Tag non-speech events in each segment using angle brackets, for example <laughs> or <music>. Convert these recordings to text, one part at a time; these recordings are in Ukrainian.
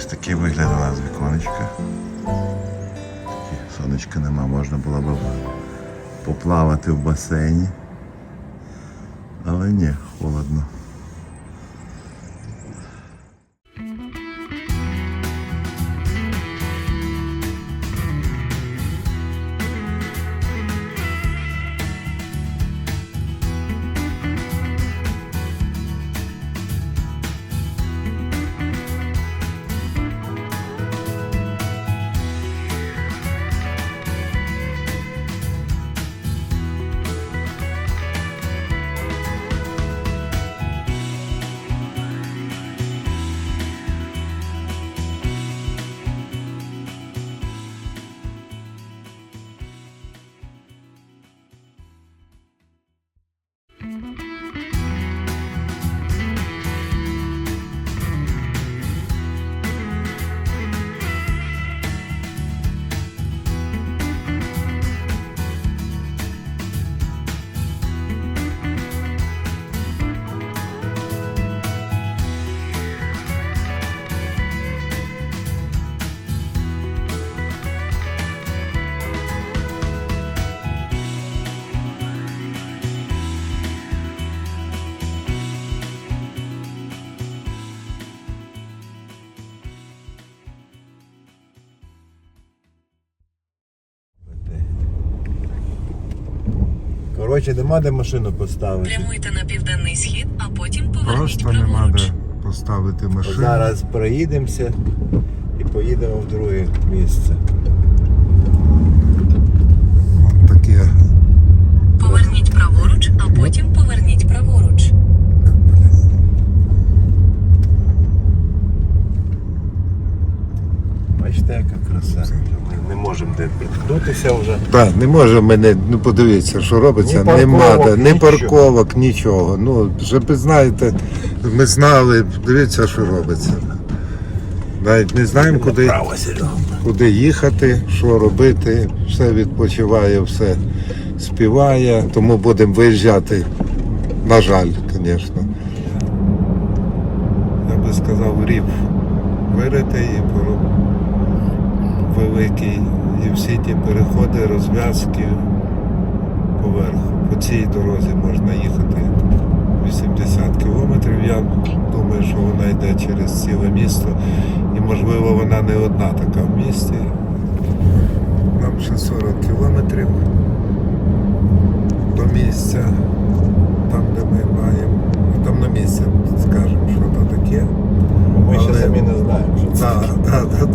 Ось такий вигляд у нас віконечка. Такі сонечка нема, можна було б поплавати в басейні. Але ні, холодно. Коротше, нема де машину поставити. Прямуйте на південний схід, а потім поверніть Просто нема праворуч. де поставити машину. Зараз проїдемося і поїдемо в друге місце. Вон таке. Поверніть праворуч, а потім поверніть праворуч. Бачите, яка краса. Ми не можемо де вже. Так, не може мене, ну подивіться, що робиться. Ні Нема парковок, де, ні нічого. парковок, нічого. Ну, щоб ви знаєте, ми знали, дивіться, що робиться. Навіть не знаємо, куди, Право, Серега. куди їхати, що робити. Все відпочиває, все співає, тому будемо виїжджати. На жаль, звісно. Я би сказав, рів виритий і великий. І всі ті переходи, розв'язки поверху. По цій дорозі можна їхати 80 кілометрів. Я думаю, що вона йде через ціле місто. І можливо вона не одна така в місті. Нам ще 40 кілометрів до місця, там де ми маємо. Там на місці скажемо, що то таке. Ми ще самі не знаємо, що це. Так, так, так,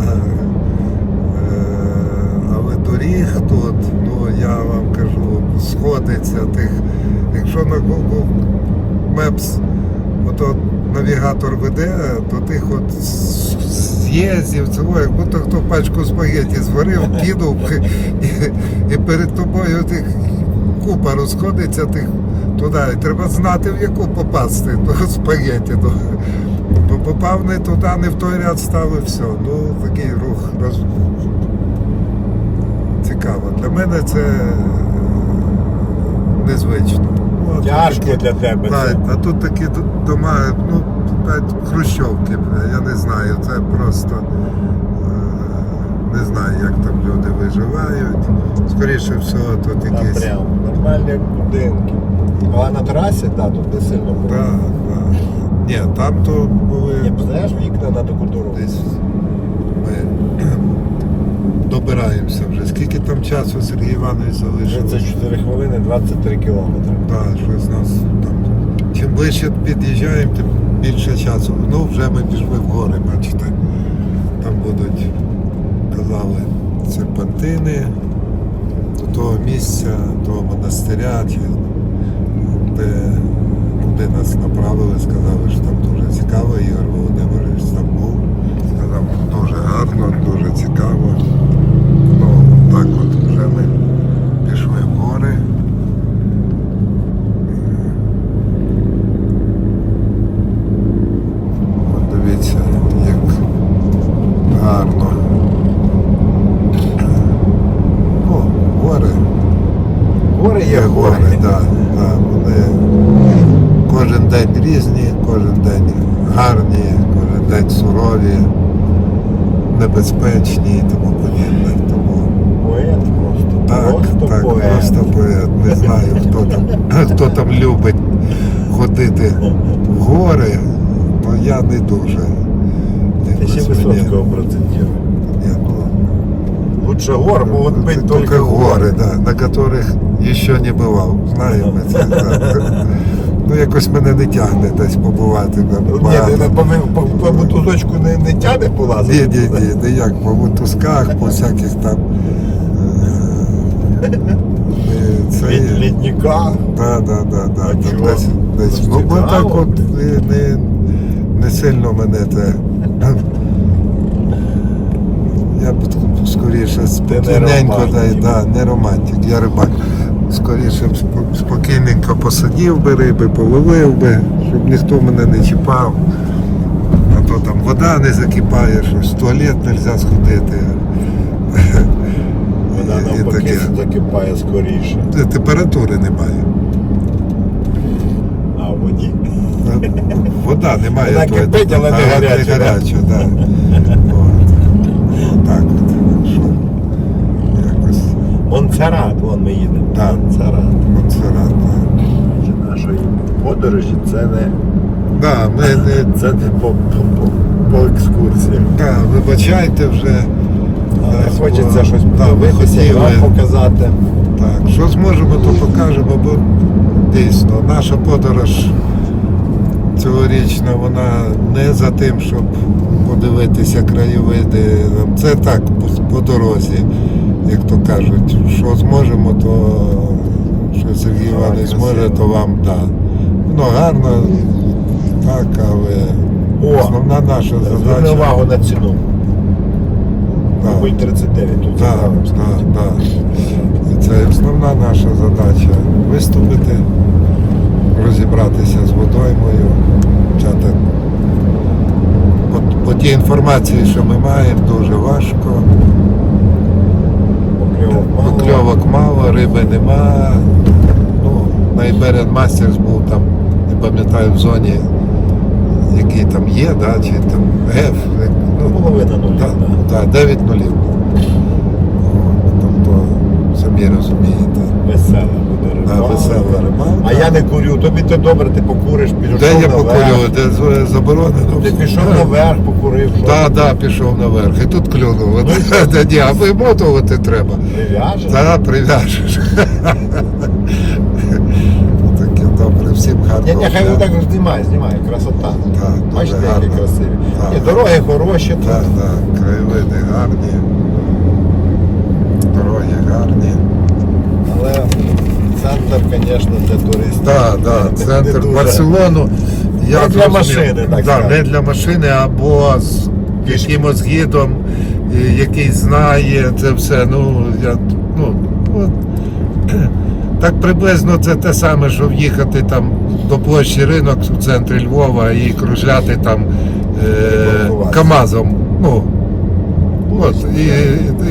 доріг тут, ну я вам кажу, сходиться тих. Якщо на Google Maps ото навігатор веде, то тих от з'їздів, цього, як будто хто пачку спагеті зварив, <laughs> кинув і, і перед тобою тих купа розходиться тих туди. І треба знати, в яку попасти <laughs> до спагеті. До, Бо попав не туди, не в той ряд став і все. Ну, такий рух роз... цікаво. Для мене це е, незвично. Ну, Тяжко такі- для тебе. Так, а тут такі дома, ну, хрущовки, я не знаю, це просто е, не знаю, як там люди виживають. Скоріше всього, тут Там якісь. прям нормальні будинки. А на трасі, так, тут не сильно було. Да, да. Ні, там то були. Ні, знаєш, вікна на таку дорогу. Десь ми добираємося вже. Скільки там часу Сергій Іванович залишив? 34 хвилини, 23 кілометри. Так, що з нас там. Чим ближче під'їжджаємо, тим більше часу. Ну, вже ми пішли в гори, бачите. Там будуть, казали, серпантини до того місця, того монастиря, чи де, куди нас направили, сказали, що там дуже цікаво. Ігор Володимирович там гарно, дуже цікаво. Ну, так от вже ми пішли в гори. От дивіться, як гарно. О, гори. Гори є Є гори. гори, так. Да, вони кожен день різні, кожен день гарні, кожен день сурові небезпечні і тому подібне. Тому Поет просто. так, просто так, поет. просто поет. Не знаю, хто там, <laughs> хто там любить ходити в гори, але я не дуже. Ти ще Якось мені- Висоцького процентів. Ні, ну, Лучше гор могут быть Только, только горы, да, на которых ще не бував. Знаємо це. Ну, якось мене не тягне десь побувати. там Ні, багато. по, по, по мотузочку не, не тяне Ні, полазити? ні, ні, ніяк по мотузках, по всяких там. е, е, Це, Від да, да, да, да. Там? Десь, десь. Ну, бо так от не, не, не сильно мене те. Я б скоріше спокійненько, романтик. да, не романтик, я рибак. Скоріше б спокійненько посадів би риби, половив би, щоб ніхто мене не чіпав. А то там вода не закипає, щось в туалет не можна сходити. <laughs> Вона навпаки таке. закипає скоріше. Температури немає. А в воді? Вода немає. Вона кипить, але не гаряча, Не гаряча, да. От. Отак от. Що? Якось Монсеррат, вон ми їдемо. Так. Монсеррат. Монсеррат. да. Нашої подорожі це не, Да, ми не, це не по, по, по, по екскурсіях. да, вибачайте вже. Але хочеться бо- щось да, подивитися і хотіли. вам показати. Так, що зможемо, то покажемо, бо дійсно наша подорож цьогорічна, вона не за тим, щоб подивитися краєвиди. Це так, по, по дорозі, як то кажуть, що зможемо, то що Сергій Іванович зможе, то вам да. Воно гарно, так, але О, основна наша Зверни задача. увагу на ціну. Да. Мабуть, 39 тут. Так, так, так. І це основна наша задача виступити, розібратися з водоймою, почати. По, по тій інформації, що ми маємо, дуже важко. Покльовок мало. Риби нема. Ну, найберен Мастерс був там, не пам'ятаю, в зоні, який там є, да, чи там F. Ну, Половина нулів, Так, да. да, 9 нулів. Тобто, самі розумієте. Весела буде Да, весела рибалка. А я не курю, тобі то добре, ти покуриш, пішов Де я наверх. покурю, де з- заборонено. Ти пішов наверх, покурив. що Так, так, пішов наверх. І тут клюнуло. Та ні, а вимотувати треба. Прив'яжеш? Та прив'яжеш. Таке добре, всім гарно. Ні, ні, хай так знімає, знімає, красота. Так, дуже Бачите, які гарно. красиві. Так. Ні, дороги хороші. Так, так, краєвиди гарні. Дороги гарні. Але центр, звісно, для туристів. Так, не- так, центр дуже. Барселону. Я Не для машини, так да. Не для машини, або з якимось гідом, який знає це все. Ну, я, ну, от, <clears throat> так приблизно це те саме, що в'їхати там до площі ринок в центрі Львова і кружляти там е, КАМАЗом. Ну, От, і,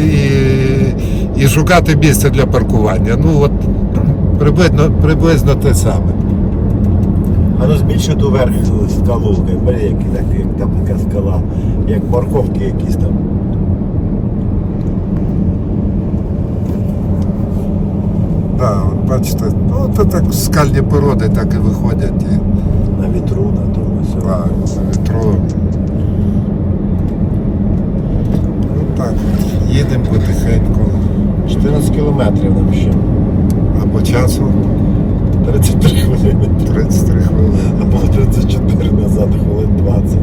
і, і шукати місце для паркування. Ну от приблизно, приблизно те саме. А ну збільшуй ту верх скалу, бери, як, так, як там така скала, як морковки якісь там. Да, от бачите, ну то так скальні породи так і виходять. І, На вітру, на тому все. да, на вітру. Ну так, їдемо потихеньку. 14 кілометрів нам ще. А по часу 33 хвилини. 33 хвилини. А було 34 назад, хвилин 20.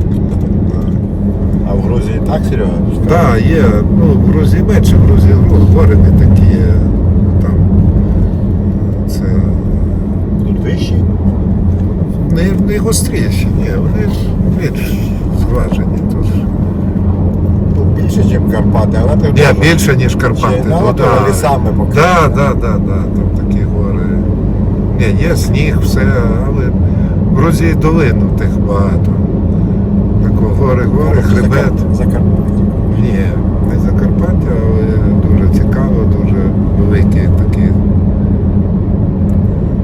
А в Грузії так, Серега? Так, да, є. Ну, в Грузії менше, в Грузії ну, гори не такі. Там це Тут вищі? не, не гостріші, ні, вони більш зважені тут. Тут більше, ніж Карпати, але ти Ні, більше, ніж Карпати. Чи, ну, да. лісами покрито. Так, так, так, так. Ні, є сніг, все, але в Грузії долину тих багато. Тако гори, гори, хребет. Закарпаття. Ні, не Закарпаття, але дуже цікаво, дуже великі такі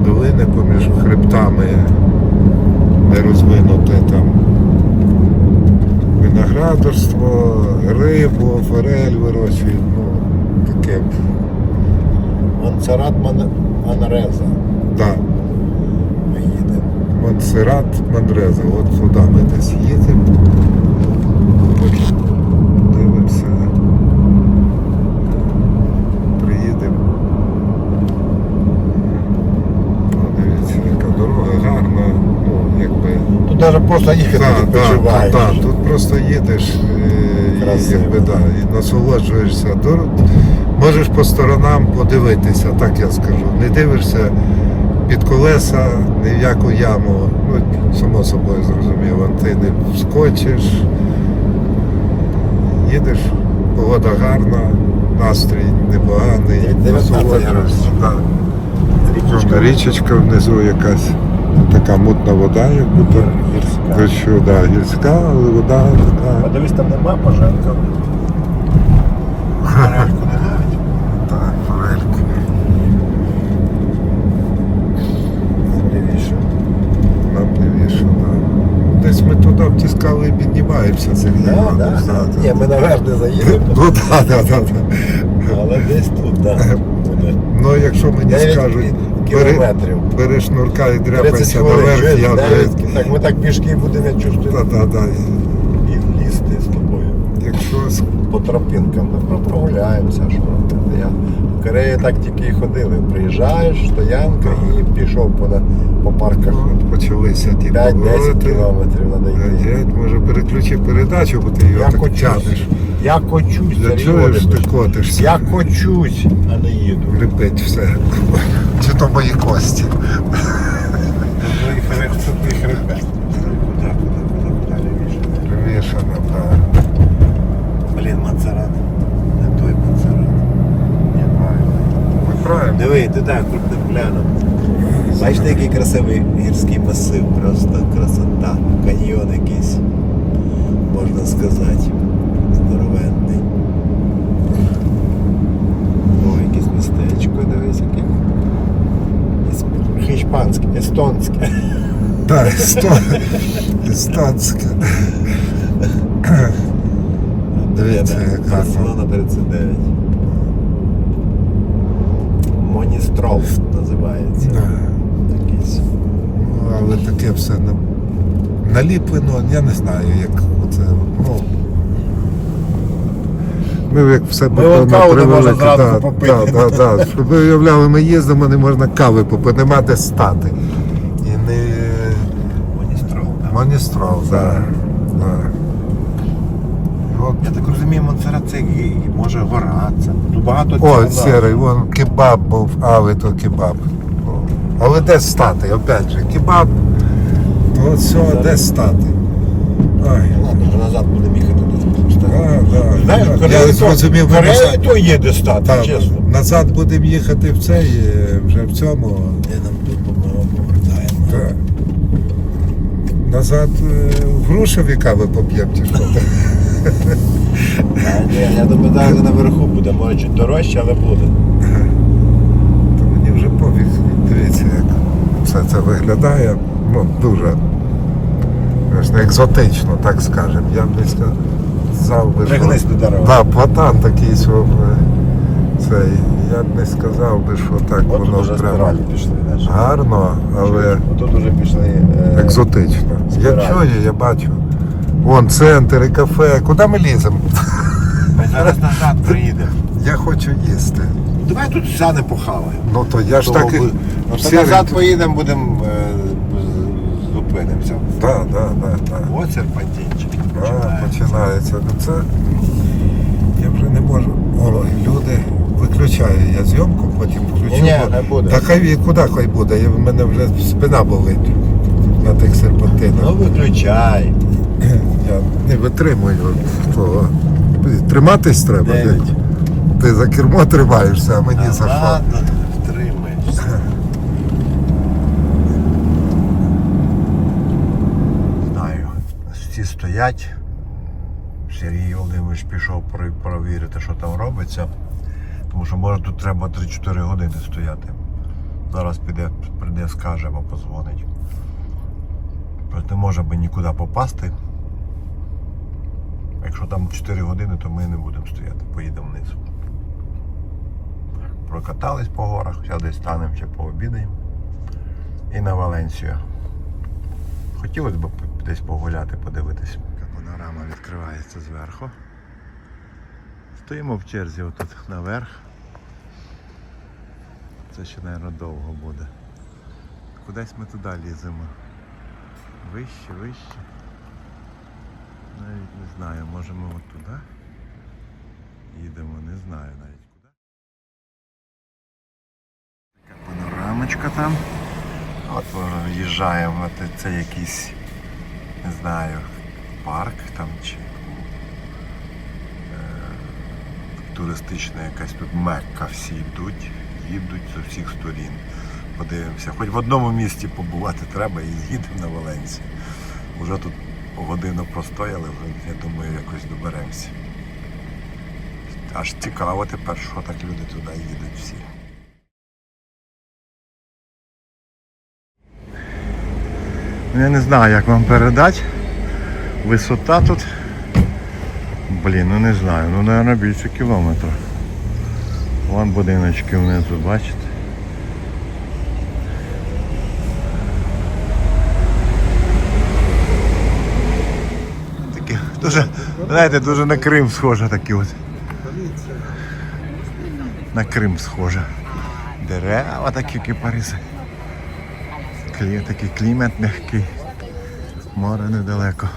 долини поміж хребтами, де розвинуте там виноградарство, рибу, форель вирощують, ну, таке. Монсеррат Ман... Манреза. Да. Ми їдемо. Монсеррат Манреза. От сюди ми десь їдемо. Дивимося. Приїдемо. О, дивіться, яка дорога гарна. Ну, якби. Тут навіть просто їхати так, відпочиваєш. так, тут просто їдеш е, і, Красиво. якби, да, і насолоджуєшся. Дор- Можеш по сторонам подивитися, так я скажу. Не дивишся колеса, ні в яку яму. Ну, само собою зрозуміло, ти не вскочиш, їдеш, погода гарна, настрій непоганий, 19 насолоджуєшся. градусів. да. Річечка. Внизу якась така мутна вода, як будто. Гірська. Ну що, да, гірська, але вода така. Подивись, там нема пожарка. <laughs> Пожарку не навіть. Так, форельку. Лівіше. Нам лівіше, да. Десь ми туди обтіскали і піднімаємося, це Да, да, да, да. Ні, ми наверх не заїдемо, Ну так, так, так. Але десь тут, так. Буде. Ну якщо мені скажуть, бери, кілометрів. бери шнурка і 30 дряпайся наверх, я. Так ми так пішки будемо я чувствую. Так, так, да. І лізти з тобою. Якщо с- По тропінкам ми прогуляємося. Що я в Кореї так тільки і ходили. Приїжджаєш, стоянка і пішов по, по парках. от почалися ті 5-10 кілометрів треба йти. Геть, може переключи передачу, бо ти його Я так кочусь. тягнеш. Я кочусь, Я чуєш, ти котишся. Я кочусь, а не їду. Ліпить все. Чи то мої кості. Хребет, твій хребет. Привіше, так. Блін, Мацарат. Не той Мацарат. Ні, правильно. Ми правильно. Диви, туди крупним пляном. Бачите, який красивий гірський масив, просто красота. Каньйон якийсь, можна сказати. Здоровенний. О, якесь містечко, дивись, яке. Іспанське, естонське. Так, естон- <laughs> естонська. <laughs> Дивіться, як гарно. Барселона 39. Моністров називається. Якийсь. Ну, але таке все на- наліплено, я не знаю, як оце. Ну, ми як все не можна да. Да, да, да. Щоб ви уявляли, ми їздимо, не можна кави попити, нема де стати. І не Моністров, так. моністров, да, да. От Я так розумію, Монсеррат це і, може гора. Це. Тут багато О, цього сірий, вон кебаб був, а ви то кебаб. О. Але де стати? Опять же, кебаб, то все, де стати? Ай, Ладно, вже назад будемо їхати десь. да, да. Знаєш, я то, зрозумів, в ви назад, то є де стати, так, чесно. назад будемо їхати в цей, е, вже в цьому. Де нам тут ми повертаємо? Так. Назад е, в Грушеві кави поп'ємо чи що? <laughs> Ні, я думаю, навіть наверху буде, може чуть дорожче, але буде. То мені вже пофіг. Дивіться, як все це виглядає. Ну, дуже екзотично, так скажемо. Я б не сказав би, Пригнись до дерева. Да, платан такий, що е, цей, я б не сказав би, що так От воно вже прямо пішли. знаєш. гарно, але Тут вже пішли. е, екзотично. Я чую, я бачу. Вон центр і кафе. Куди ми ліземо? Ми зараз назад приїдемо. Я хочу їсти. Давай тут сяне похаваємо. Ну то я ж так і. Назад поїдемо, будемо е, з- зупинимося. Да, да, да, да. Ось серпантинчик. А, починається. починається. Ну це я вже не можу. Ой, люди. Виключаю я зйомку, потім включу. Ні-ні, бо- хай буде. Та хай і куди хай буде. Я, в мене вже спина болить на тих серпантинах. Ну виключай. Я не витримую того. Триматись треба. Дев'ять. Ти, за кермо тримаєшся, а мені за що? ладно, втримаєшся. Знаю. Всі стоять. Сергій Володимирович пішов про- провірити, що там робиться. Тому що може тут треба 3-4 години стояти. Зараз піде, прийде, скаже або позвонить. Не може би нікуди попасти. Якщо там 4 години, то ми не будемо стояти, поїдемо вниз. Прокатались по горах, зараз десь станемо ще пообідаємо. І на Валенсію. Хотілося б десь погуляти, подивитися. Панорама відкривається зверху. Стоїмо в черзі отут наверх. Це ще, мабуть, довго буде. Кудись ми туди ліземо. Вище, вище. Навіть не знаю, може ми от туди їдемо, не знаю навіть куди. Така панорамочка там. От ми їжджаємо, це якийсь, не знаю, парк там чи е, туристична якась тут мекка, всі йдуть, їдуть з усіх сторін. Подивимося. Хоч в одному місті побувати треба і з'їдемо на Валенсію. Уже тут годину простояли, я думаю, якось доберемося. Аж цікаво тепер, що так люди туди їдуть всі. Ну, Я не знаю, як вам передати. Висота тут. Блін, ну не знаю. Ну, мабуть, більше кілометра. Вон будиночки внизу, бачите? Такі, дуже, знаєте, дуже на Крим схоже такі от. На Крим схоже. Дерева такі кипариси. Клі, такий клімат м'який. Море недалеко.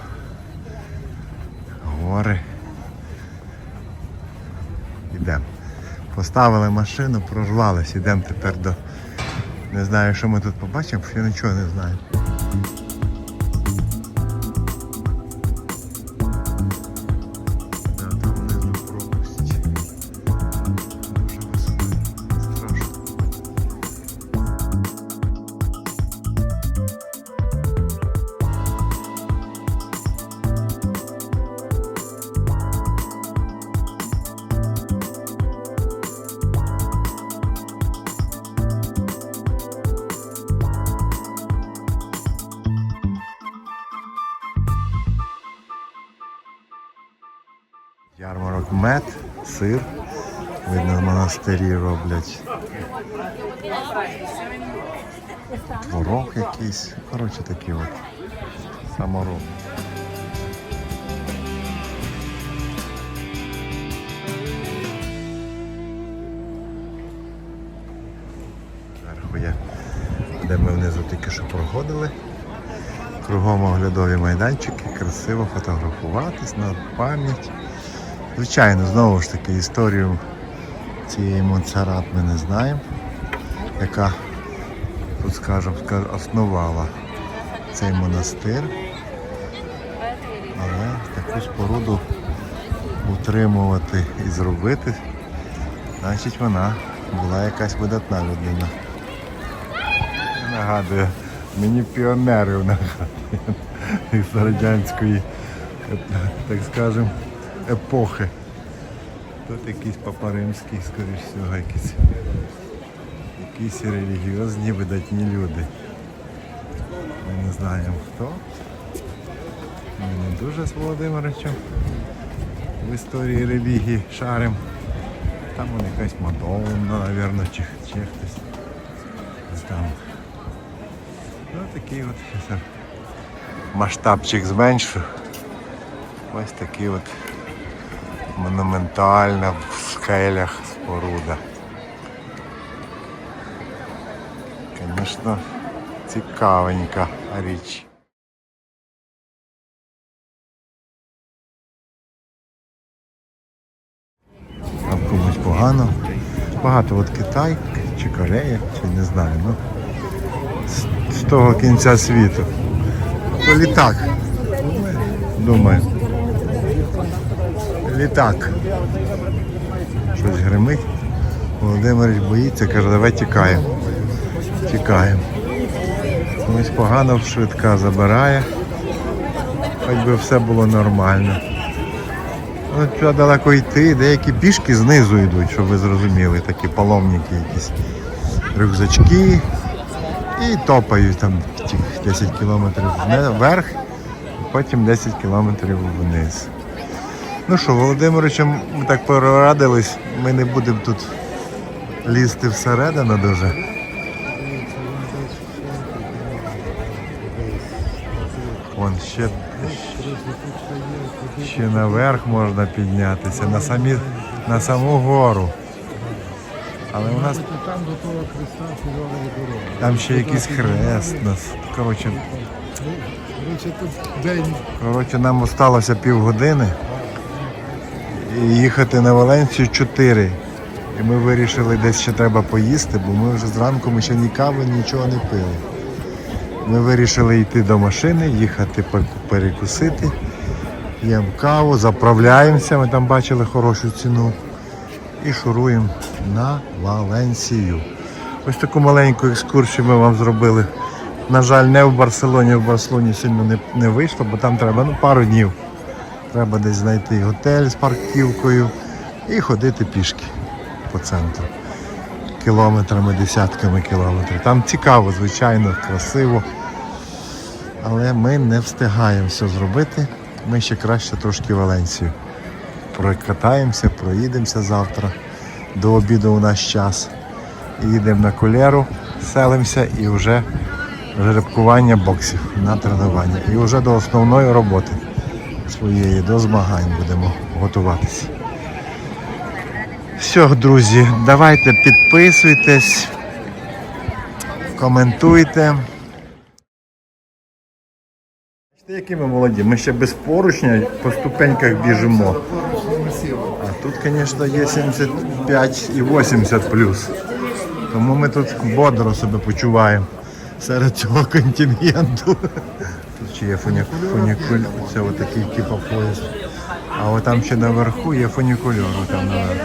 Гори. Йдемо. Поставили машину, прорвались, йдемо тепер до. Не знаю, що ми тут побачимо, я нічого не знаю. Монастирі роблять. Творог якийсь. Коротше такі от. Самороб. Зверху є, де ми внизу тільки що проходили. Кругом оглядові майданчики, красиво фотографуватись на пам'ять. Звичайно, знову ж таки, історію цієї Монсеррат ми не знаємо, яка, тут скажемо, основала цей монастир. Але таку споруду утримувати і зробити, значить вона була якась видатна людина. Нагадує, мені піонерів нагадує з радянської, так скажемо, епохи. Тут якийсь папа римський, скоріш всього, якісь, якісь релігіозні видатні люди. Ми не знаємо хто. Ми не дуже з Володимиричем в історії релігії шарим. Там вон якась Мадонна, напевно, чи, чи хтось. Ось Там. Ну такий от масштабчик зменшу. Ось такий от монументальна в скелях споруда. Звісно, цікавенька річ. Там комусь погано. Багато от Китай чи Корея, чи не знаю, ну з, з того кінця світу. То літак. Думаю. Літак. Щось гримить. Володимирич боїться, каже, давай тікаємо. Тікаємо. Комусь погано швидка забирає. Хоч би все було нормально. Ну, туди далеко йти, деякі пішки знизу йдуть, щоб ви зрозуміли, такі паломники якісь. Рюкзачки. І топають там ті 10 кілометрів вверх, потім 10 кілометрів вниз. Ну що, Володимировичем ми так порадились, ми не будемо тут лізти всередину дуже. Вон ще, ще наверх можна піднятися, на, самі, на саму гору. Але у нас Там до того Христа червоної дороги. там ще якийсь хрест. Нас. Коротше, Коротше, нам осталося півгодини їхати на Валенцію 4. І ми вирішили, десь ще треба поїсти, бо ми вже зранку ми ще ні кави, нічого не пили. Ми вирішили йти до машини, їхати перекусити. П'ємо каву, заправляємося, ми там бачили хорошу ціну. І шуруємо на Валенсію. Ось таку маленьку екскурсію ми вам зробили. На жаль, не в Барселоні, в Барселоні сильно не, не вийшло, бо там треба ну, пару днів. Треба десь знайти готель з парківкою і ходити пішки по центру. Кілометрами, десятками кілометрів. Там цікаво, звичайно, красиво. Але ми не встигаємо все зробити. Ми ще краще трошки Валенсію. Прокатаємося, проїдемося завтра. До обіду у нас час. Їдемо на кулеру, селимося і вже жеребкування боксів на тренування. І вже до основної роботи своєї, до змагань будемо готуватися. Все, друзі, давайте підписуйтесь, коментуйте. Які ми молоді, ми ще без поручня по ступеньках біжимо. А тут, звісно, є 75 і 80 плюс. Тому ми тут бодро себе почуваємо серед цього контингенту. Ще є фунікуль, це отакий типу поїзд. А от там ще наверху є фунікульор, там наверху.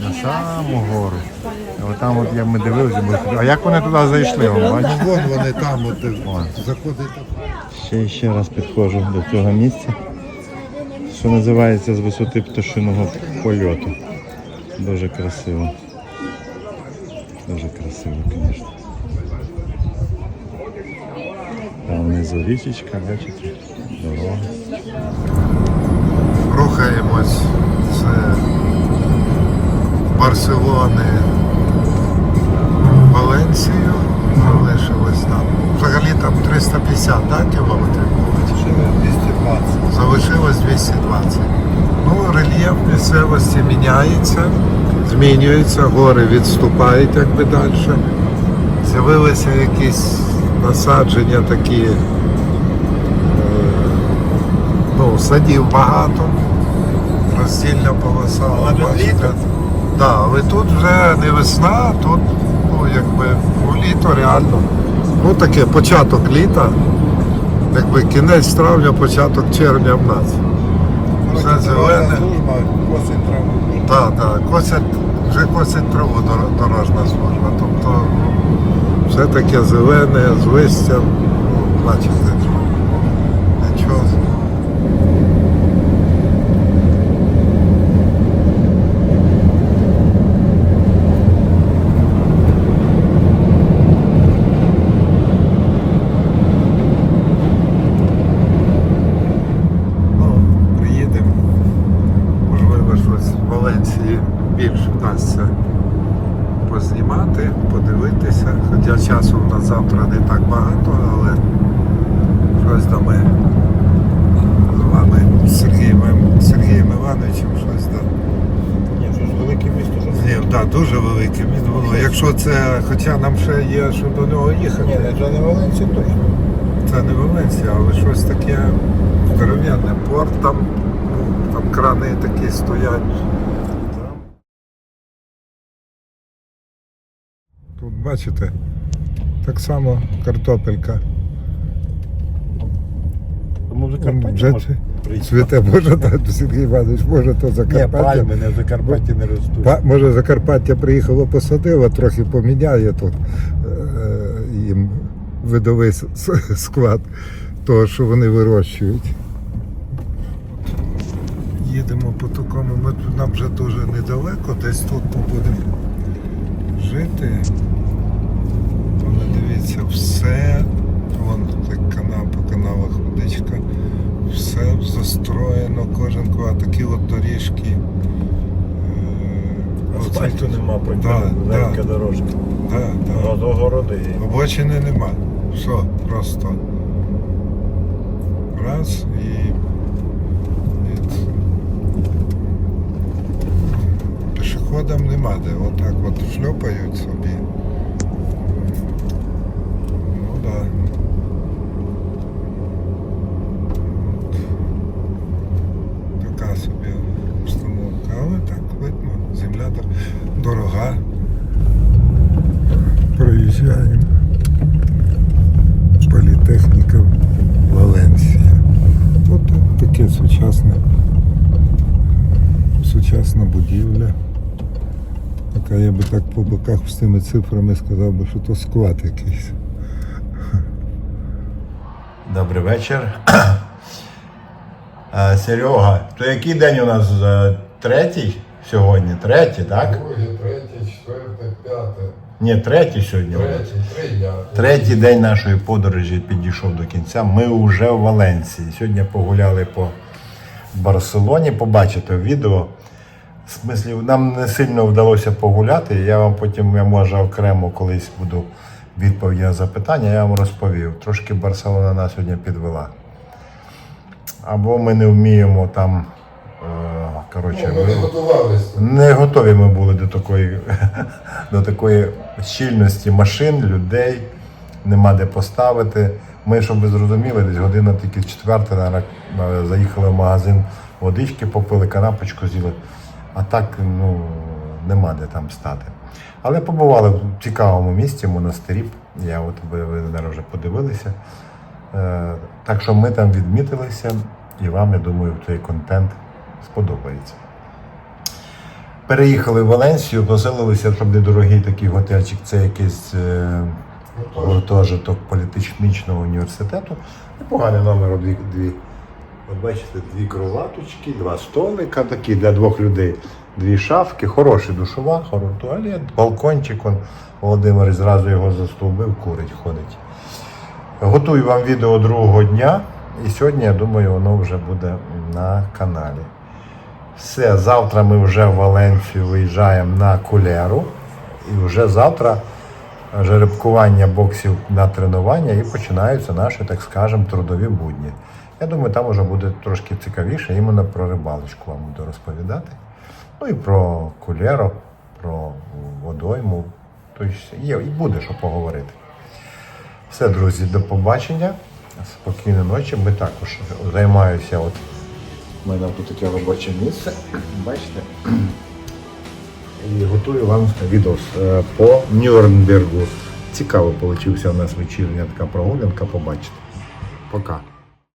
На саму гору. От там от я ми дивилися, а як вони туди зайшли? бачите? Вон вони там, от заходить. Ще ще раз підходжу до цього місця, що називається з висоти пташиного польоту. Дуже красиво. Дуже красиво, звісно. Там внизу річечка, бачите, дорога. Рухаємось з Барселони в Валенсію. Залишилось там. Взагалі там 350 так, кілометрів було? 220. Залишилось 220. Ну, рельєф місцевості міняється, змінюється, гори відступають якби далі. З'явилися якісь насадження такі, е, ну, садів багато, роздільна полоса. бачите. Да, але тут вже не весна, тут ну, якби ну, літо реально. Ну таке початок літа, якби кінець травня, початок червня в нас. Все зелене. Так, так, косять, вже косять траву дор- дорожна служба. Тобто ну, все таке зелене, з листям, ну, бачите. Нічого. Ну, приїдемо. Можливо, щось в Валенції більше вдасться познімати, подивитися. Хоча часу в нас завтра не так багато, але щось там ми з вами Сергієм, Сергієм Івановичем щось да. Ні, що ж велике місто, що Ні, да, дуже велике місто було. Якщо це, хоча нам ще є, що до нього їхати. це не Валенція точно. Це не Валенсія, але щось таке здоров'яне. Порт там, ну, там крани такі стоять. Бачите, так само картопелька. Тому вже Вже може Цвіте, може, так, Сергій Іванович, може то Ні, Закарпаття. пальми не в Закарпатті не ростуть. Па- Може Закарпаття приїхало, посадило, трохи поміняє тут е, їм видовий с- с- склад того, що вони вирощують. Їдемо по такому, ми тут нам вже дуже недалеко, десь тут ми будемо жити. Все, вон так канал по каналах водичка, все застроєно. Кожен, кожен такі от доріжки. е, Асфальту нема, Да, легка да. дорожка. Да, да. До городи. Обочини нема. Все, просто раз і, пішоходам нема де. Отак от шльопають собі. Ну так. Да. От. Така собі установка, але так видно, земля дорога. Проїжджаємо. Політехніка Валенсія. Тут таке сучасне, сучасна будівля. Така я би так по боках з тими цифрами сказав би, що то склад якийсь. Добрий вечір. <clears throat> Серега, то який день у нас е, третій сьогодні? Третій, так? Друге, третє, четверте, п'яте. Ні, третій сьогодні. нас. три дня. Третій день нашої подорожі підійшов до кінця. Ми вже в Валенції. Сьогодні погуляли по Барселоні. Побачите відео. В смислі, нам не сильно вдалося погуляти. Я вам потім, я може окремо колись буду відповіді на запитання, я вам розповів. Трошки Барселона нас сьогодні підвела. Або ми не вміємо там. Е, Коротше, ви- готувалися. не готові ми були до такої, <laughs> до такої щільності машин, людей, нема де поставити. Ми, щоб ви зрозуміли, десь година тільки четверта, заїхали в магазин, водички попили, канапочку з'їли. А так ну, нема де там стати. Але побували в цікавому місці, в монастирі. Я от ви, ви наверно, вже подивилися. Е, так що ми там відмітилися, і вам, я думаю, цей контент сподобається. Переїхали в Валенсію, поселилися, щоб недорогий такий готельчик, це якийсь е, гуртожиток політехнічного університету. Непоганий номер, дві, дві. От бачите, дві кроваточки, два столика такі для двох людей, дві шафки, хороший душова, хороший туалет, балкончик. Он, Володимир зразу його застовбив, курить, ходить. Готую вам відео другого дня, і сьогодні, я думаю, воно вже буде на каналі. Все, завтра ми вже в Валенцію виїжджаємо на кулеру. І вже завтра жеребкування боксів на тренування і починаються наші, так скажемо, трудові будні. Я думаю, там вже буде трошки цікавіше, іменно про рибалочку вам буду розповідати. Ну і про кулеру, про водойму. Тобто є, і буде що поговорити. Все, друзі, до побачення. Спокійної ночі. Ми також займаюся. От у мене тут таке робоче місце. Бачите? І готую вам відео по Нюрнбергу. Цікаво вийшла у нас вечірня така прогулянка, побачите. Пока.